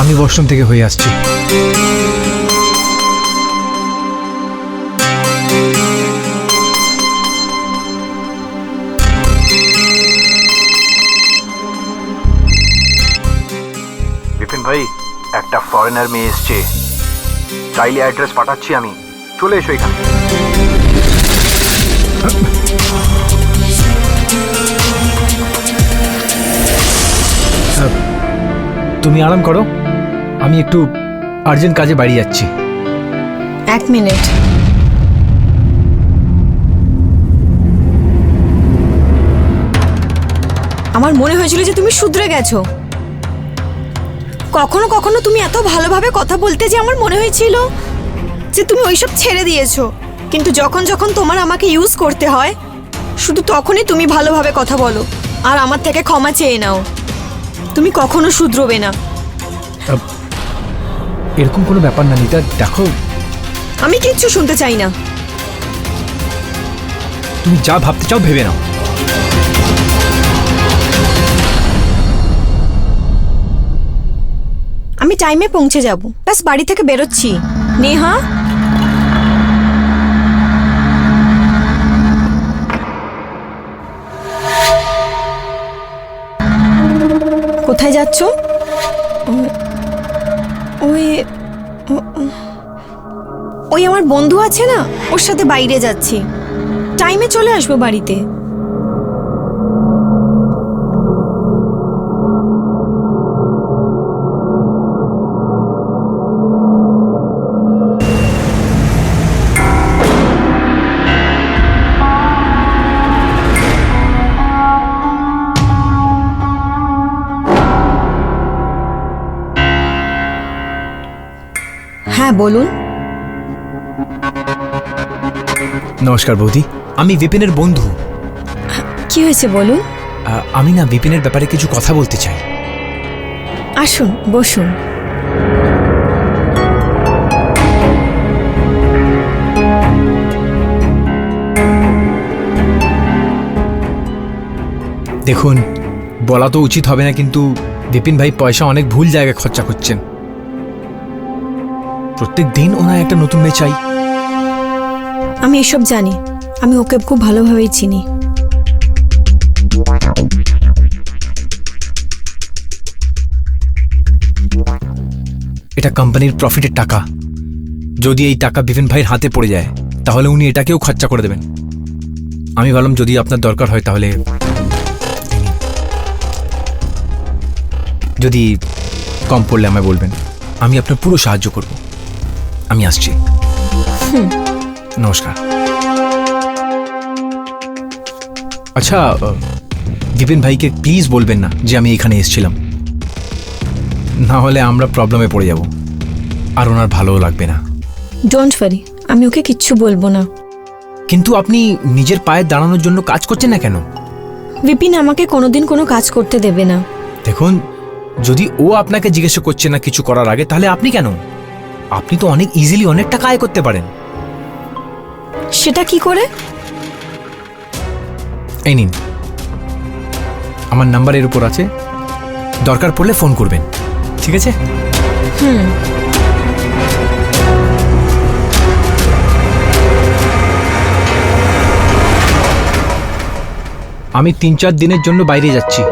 আমি ওয়াশরুম থেকে হয়ে আসছি। বিপিন ভাই একটা ফরেনার মেয়ে এসছে। চাইলে অ্যাড্রেস পাঠাচ্ছি আমি। চলে এসো এখানে। তুমি আরাম করো। আমি একটু আর্জেন্ট কাজে বাড়ি যাচ্ছি। এক মিনিট। আমার মনে হয়েছিল যে তুমি শুধরে গেছো। কখনো কখনো তুমি এত ভালোভাবে কথা বলতে যে আমার মনে হয়েছিল যে তুমি ওইসব ছেড়ে দিয়েছ। কিন্তু যখন যখন তোমার আমাকে ইউজ করতে হয় শুধু তখনই তুমি ভালোভাবে কথা বলো। আর আমার থেকে ক্ষমা চেয়ে নাও। তুমি কখনো শুধরোবে না। এরকম কোনো ব্যাপার না নিতা দেখো। আমি কিচ্ছু শুনতে চাই না। তুমি যা ভাবতে চাও ভেবে নাও। আমি টাইমে পৌঁছে যাব। ব্যাস বাড়ি থেকে বেরোচ্ছি। নেহা? কোথায় যাচ্ছ? বন্ধু আছে না? ওর সাথে বাইরে যাচ্ছি। টাইমে চলে আসব বাড়িতে। হ্যাঁ বলুন। নমস্কার বৌদি আমি বিপিনের বন্ধু। কি হয়েছে বলুন? আমি না বিপিনের ব্যাপারে কিছু কথা বলতে চাই। আসুন বসুন। দেখুন বলা তো উচিত হবে না কিন্তু বিপিন ভাই পয়সা অনেক ভুল জায়গায় খরচা করছেন। প্রত্যেক দিন ওনার একটা নতুন মেয়ে চাই। আমি এসব জানি। আমি ওকে খুব ভালোভাবেই চিনি। এটা কোম্পানির প্রফিটের টাকা। যদি এই টাকা বিপিন ভাইয়ের হাতে পড়ে যায় তাহলে উনি এটাকেও খরচা করে দেবেন। আমি ভাবলাম যদি আপনার দরকার হয় তাহলে যদি কম পড়লে আমায় বলবেন। আমি আপনার পুরো সাহায্য করব। আমি আসছি। নমস্কার। আচ্ছা দীপেন ভাইকে প্লিজ বলবেন না যে আমি এখানে এসেছিলাম। না হলে আমরা প্রবলেমে পড়ে যাব। আর ওনার ভালোও লাগবে না। ডোন্ট ওয়ারি আমি ওকে কিচ্ছু বলব না। কিন্তু আপনি নিজের পায়ে দাঁড়ানোর জন্য কাজ করছেন না কেন? বিপিন আমাকে কোনোদিন কোনো কাজ করতে দেবে না। দেখুন যদি ও আপনাকে জিজ্ঞেস করছে না কিছু করার আগে তাহলে আপনি কেন? আপনি তো অনেক ইজিলি অনেক টাকা আয় করতে পারেন। সেটা কি করে? এই নিন। আমার নাম্বার এর উপর আছে। দরকার পড়লে ফোন করবেন। ঠিক আছে? হুম। আমি তিন চার দিনের জন্য বাইরে যাচ্ছি।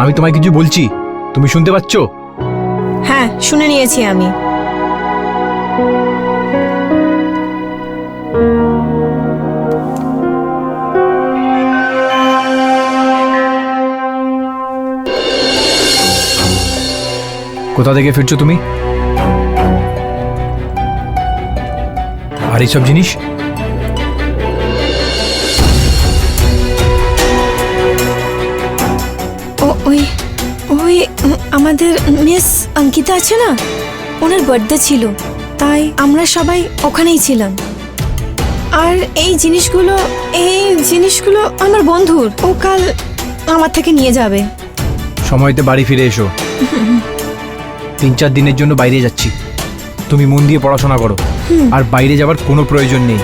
আমি তোমায় কিছু বলছি। তুমি শুনতে পাচ্ছ? হ্যাঁ শুনে নিয়েছি আমি। কোথা থেকে ফিরছো তুমি? আর এইসব জিনিস? আমাদের মিস অঙ্কিতা আছে না? ওনার বার্থডে ছিল তাই আমরা সবাই ওখানেই ছিলাম। আর এই জিনিসগুলো এই জিনিসগুলো আমার বন্ধুর ও কাল আমার থেকে নিয়ে যাবে। সময়তে বাড়ি ফিরে এসো। তিন চার দিনের জন্য বাইরে যাচ্ছি। তুমি মন দিয়ে পড়াশোনা করো। আর বাইরে যাবার কোনো প্রয়োজন নেই।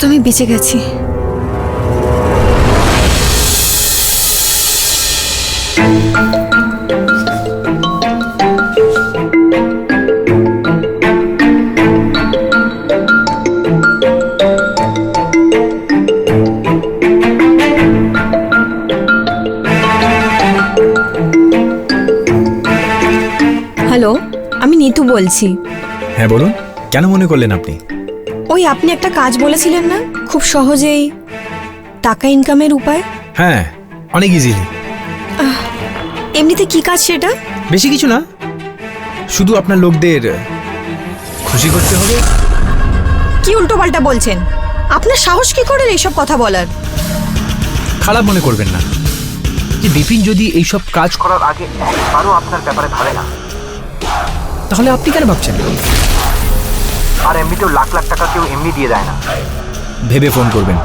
তো আমি বেঁচে গেছি। হ্যালো আমি নিতু বলছি। হ্যাঁ বলুন। কেন মনে করলেন আপনি? ওই আপনি একটা কাজ বলেছিলেন না? খুব সহজেই টাকা ইনকামের উপায়? হ্যাঁ অনেক ইজিলি এমনিতে কি কাজ সেটা? বেশি কিছু না। শুধু আপনার লোকদের খুশি করতে হবে। কি উল্টোপাল্টা বলছেন? আপনার সাহস কি করে এইসব কথা বলার? খারাপ মনে করবেন না। যে বিপিন যদি এইসব কাজ করার আগে একবারও আপনার ব্যাপারে ভাবে না তাহলে আপনি কেন ভাবছেন? আর এমনিতেও লাখ লাখ টাকা কেউ এমনি দিয়ে দেয় না। ভেবে ফোন করবেন।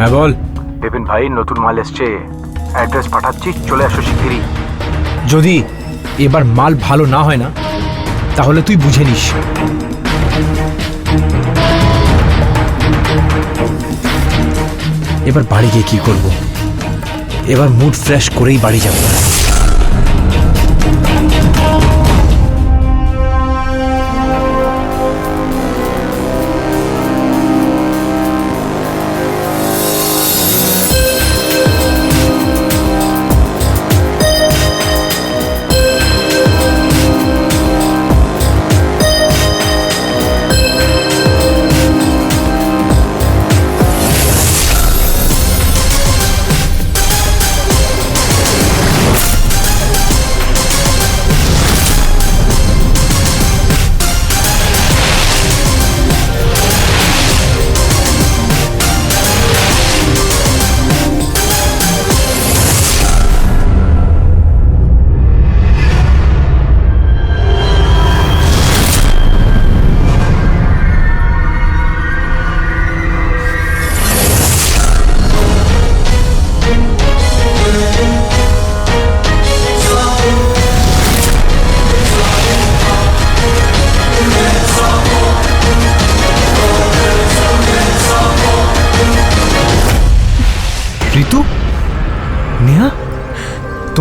হ্যাঁ বল। বিপিন ভাই নতুন মাল এসছে। অ্যাড্রেস পাঠাচ্ছি চলে আসো শিগগিরই। যদি এবার মাল ভালো না হয় না তাহলে তুই বুঝে নিস। এবার বাড়ি গিয়ে কি করব? এবার মুড ফ্রেশ করেই বাড়ি যাব।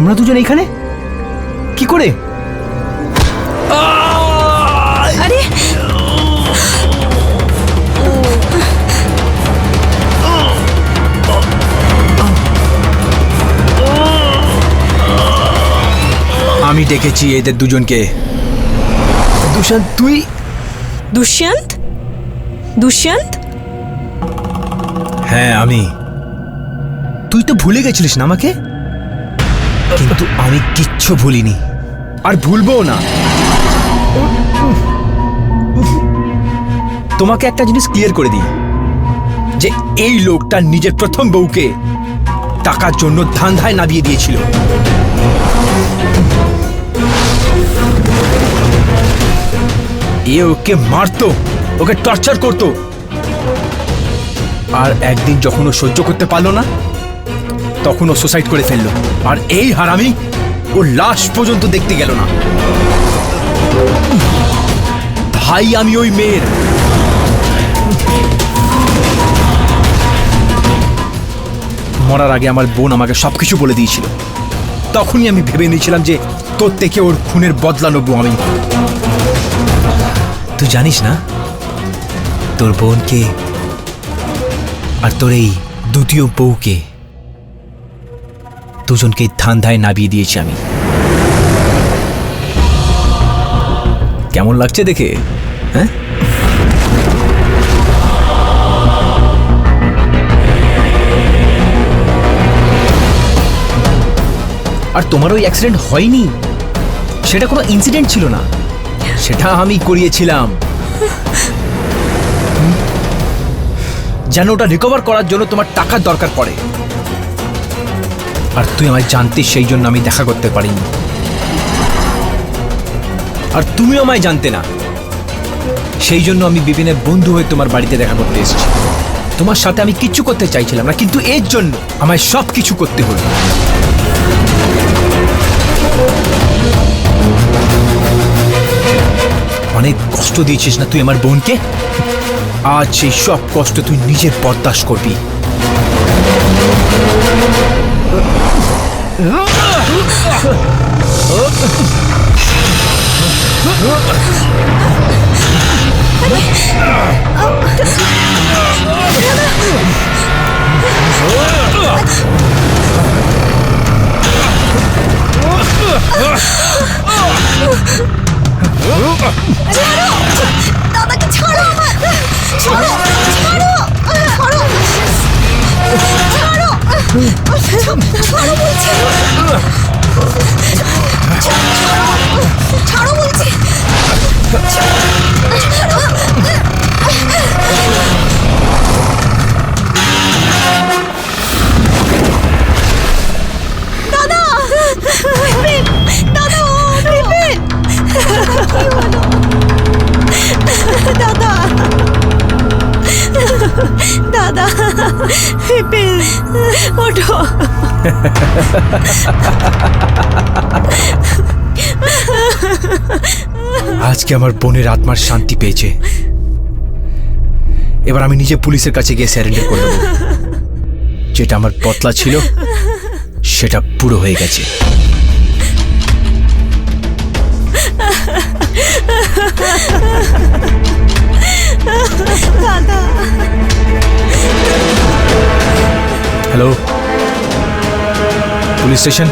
তোমরা দুজন এখানে? কি করে? আমি ডেকেছি এদের দুজনকে। দুশান্ত তুই? দুষ্যন্ত? দুষ্যন্ত? হ্যাঁ আমি। তুই তো ভুলে গেছিলিস না আমাকে? কিন্তু আমি কিচ্ছু ভুলিনি। আর ভুলবো না। তোমাকে একটা জিনিস ক্লিয়ার করে দিই। যে এই লোকটা নিজের প্রথম বউকে টাকার জন্য ধান্ধায় নামিয়ে দিয়েছিল। এ ওকে মারতো, ওকে টর্চার করতো। আর একদিন যখন ও সহ্য করতে পারল না তখন ও সুসাইড করে ফেলল। আর এই হারামি ও লাশ পর্যন্ত দেখতে গেল না। ভাই, আমি ওই মেয়ের। মরার আগে আমার বোন আমাকে সবকিছু বলে দিয়েছিল। তখনই আমি ভেবে নিয়েছিলাম যে তোর থেকে ওর খুনের বদলা নেব আমি। তুই জানিস না, তোর বোনকে আর তোর এই দ্বিতীয় বউকে দুজনকে ধান্ধায় নাবিয়ে দিয়েছি আমি। কেমন লাগছে দেখে? হ্যাঁ? আর তোমার ওই অ্যাক্সিডেন্ট হয়নি? সেটা কোনো ইনসিডেন্ট ছিল না? সেটা আমি করিয়েছিলাম। যেন ওটা রিকভার করার জন্য তোমার টাকার দরকার পড়ে। আর তুই আমায় জানতিস সেই জন্য আমি দেখা করতে পারিনি। আর তুমিও আমায় জানতে না। সেই জন্য আমি বিপিনের বন্ধু হয়ে তোমার বাড়িতে দেখা করতে এসেছি। তোমার সাথে আমি কিচ্ছু করতে চাইছিলাম না, কিন্তু এর জন্য আমায় সব কিছু করতে হলো। অনেক কষ্ট দিয়েছিস না তুই আমার বোনকে? আজ সেই সব কষ্ট তুই নিজের বরদাস্ত করবি। Huh? ছাড়ো বলছি। ছাড়ো বলছি। দাদা দাদা দাদা। দাদা। বিপিন ওঠো। আজকে আমার বোনের আত্মার শান্তি পেয়েছে। এবার আমি নিজে পুলিশের কাছে গিয়ে স্যারেন্ডার করে যেটা আমার পতলা ছিল, সেটা পুরো হয়ে গেছে। দাদা হ্যালো পুলিশ স্টেশন